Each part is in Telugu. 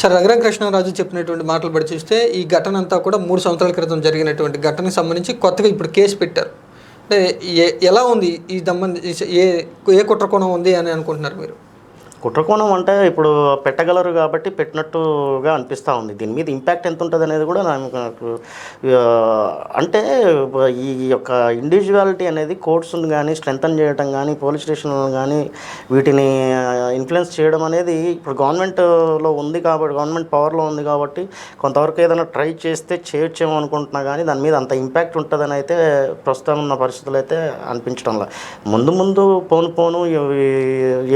సార్ రఘురామ కృష్ణరాజు చెప్పినటువంటి మాటలు బట్టి చూస్తే ఈ ఘటన అంతా కూడా మూడు సంవత్సరాల క్రితం జరిగినటువంటి ఘటనకు సంబంధించి కొత్తగా ఇప్పుడు కేసు పెట్టారు. అంటే ఏ ఎలా ఉంది ఈ సంబంధించి ఏ ఏ కుట్రకోణం ఉంది అని అనుకుంటున్నారు మీరు? కుట్రకోణం అంటే ఇప్పుడు పెట్టగలరు కాబట్టి పెట్టినట్టుగా అనిపిస్తూ ఉంది. దీని మీద ఇంపాక్ట్ ఎంత ఉంటుంది అనేది కూడా నాకు అంటే ఈ యొక్క ఇండివిజువాలిటీ అనేది కోర్ట్స్ని కానీ స్ట్రెంథన్ చేయడం కానీ పోలీస్ స్టేషన్లను కానీ వీటిని ఇన్ఫ్లుయెన్స్ చేయడం అనేది ఇప్పుడు గవర్నమెంట్లో ఉంది కాబట్టి గవర్నమెంట్ పవర్లో ఉంది కాబట్టి కొంతవరకు ఏదైనా ట్రై చేస్తే చేయొచ్చేమో అనుకుంటున్నా కానీ దాని మీద అంత ఇంపాక్ట్ ఉంటుందని అయితే ప్రస్తుతం ఉన్న పరిస్థితులు అయితే అనిపించడంలా ముందు ముందు పోను పోను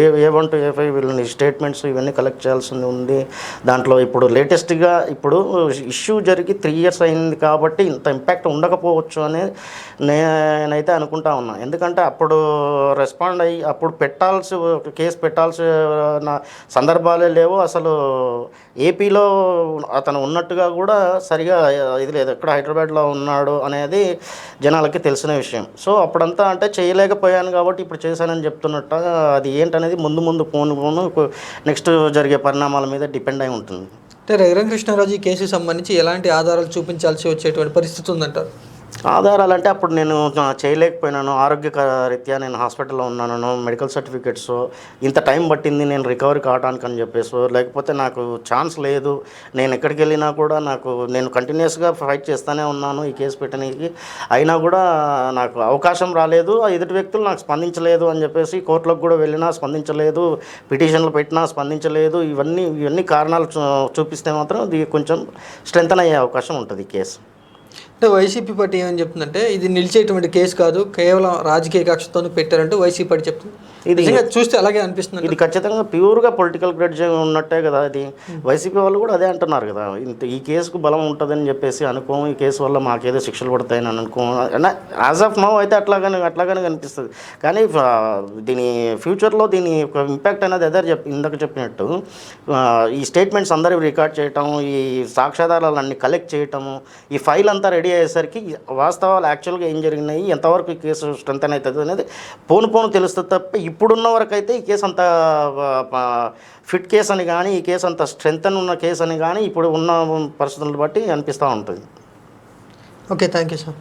A A one two A five వీళ్ళని స్టేట్మెంట్స్ ఇవన్నీ కలెక్ట్ చేయాల్సి ఉంది. దాంట్లో ఇప్పుడు లేటెస్ట్గా ఇప్పుడు ఇష్యూ జరిగి త్రీ ఇయర్స్ అయింది కాబట్టి ఇంత ఇంపాక్ట్ ఉండకపోవచ్చు అని నేనైతే అనుకుంటా ఉన్నా. ఎందుకంటే అప్పుడు రెస్పాండ్ అయ్యి అప్పుడు పెట్టాల్సి కేసు పెట్టాల్సిన సందర్భాలే లేవు. అసలు ఏపీలో అతను ఉన్నట్టుగా కూడా సరిగా ఇది లేదు. ఎక్కడ హైదరాబాద్లో ఉన్నాడు అనేది జనాలకి తెలిసిన విషయం. సో అప్పుడంతా అంటే చేయలేకపోయాను కాబట్టి ఇప్పుడు చేశానని చెప్తున్నట్ట అది ఏంటనేది ముందు ముందు ఫోన్ సందర్భంలో నెక్స్ట్ జరిగే పరిణామాల మీద డిపెండ్ అయి ఉంటుంది. అంటే రఘురామకృష్ణారాజు ఈ కేసుకు సంబంధించి ఎలాంటి ఆధారాలు చూపించాల్సి వచ్చేటువంటి పరిస్థితి ఉందంటారు? ఆధారాలు అంటే అప్పుడు నేను చేయలేకపోయినాను. ఆరోగ్య రీత్యా నేను హాస్పిటల్లో ఉన్నాను మెడికల్ సర్టిఫికెట్స్ ఇంత టైం పట్టింది నేను రికవరీ కావడానికి అని చెప్పేసి లేకపోతే నాకు ఛాన్స్ లేదు. నేను ఎక్కడికి వెళ్ళినా కూడా నాకు నేను కంటిన్యూస్గా ఫైట్ చేస్తూనే ఉన్నాను ఈ కేసు పెట్టడానికి అయినా కూడా నాకు అవకాశం రాలేదు. ఆ ఎదుటి వ్యక్తులు నాకు స్పందించలేదు అని చెప్పేసి కోర్టులకు కూడా వెళ్ళినా స్పందించలేదు. పిటిషన్లు పెట్టినా స్పందించలేదు. ఇవన్నీ ఇవన్నీ కారణాలు చూ- చూపిస్తే మాత్రం ఇది కొంచెం స్ట్రెంగ్ అయ్యే అవకాశం ఉంటుంది ఈ కేసు. అంటే వైసీపీ పార్టీ ఏమని చెప్తుందంటే ఇది నిలిచేటువంటి కేసు కాదు కేవలం రాజకీయ కక్షతో పెట్టారంటూ వైసీపీ పార్టీ చెప్తుంది. ఇది- చూస్తే అలాగే అనిపిస్తుంది ఇది ఖచ్చితంగా ప్యూర్గా పొలిటికల్ గ్రెడ్జ్ ఉన్నట్టే కదా ఇది వైసీపీ వాళ్ళు కూడా అదే అంటున్నారు కదా. ఇంత ఈ కేసుకు బలం ఉంటుందని చెప్పేసి అనుకోము ఈ కేసు వల్ల మాకేదో శిక్షలు పడతాయని అనుకో యాజ్ ఆఫ్ నో అయితే అట్లాగానే అట్లాగానే కనిపిస్తుంది. కానీ దీని ఫ్యూచర్లో దీని యొక్క ఇంపాక్ట్ అనేది అదే చెప్ ఇందాక చెప్పినట్టు ఈ స్టేట్మెంట్స్ అందరూ రికార్డ్ చేయటం ఈ సాక్ష్యాధారాలన్నీ కలెక్ట్ చేయటము ఈ ఫైల్ అంతా రెడీ అయ్యేసరికి వాస్తవాలు యాక్చువల్గా ఏం జరిగినాయి ఎంతవరకు ఈ కేసు స్ట్రెంత్ అవుతుంది అనేది పోను పోను తెలుస్తుంది తప్ప ఇప్పుడున్న వరకు అయితే ఈ కేసు అంత ఫిట్ కేసు అని కానీ ఈ కేసు అంత స్ట్రెంత్ ఉన్న కేసు అని కానీ ఇప్పుడు ఉన్న పరిస్థితులను బట్టి అనిపిస్తూ ఉంటుంది. Okay thank you sir.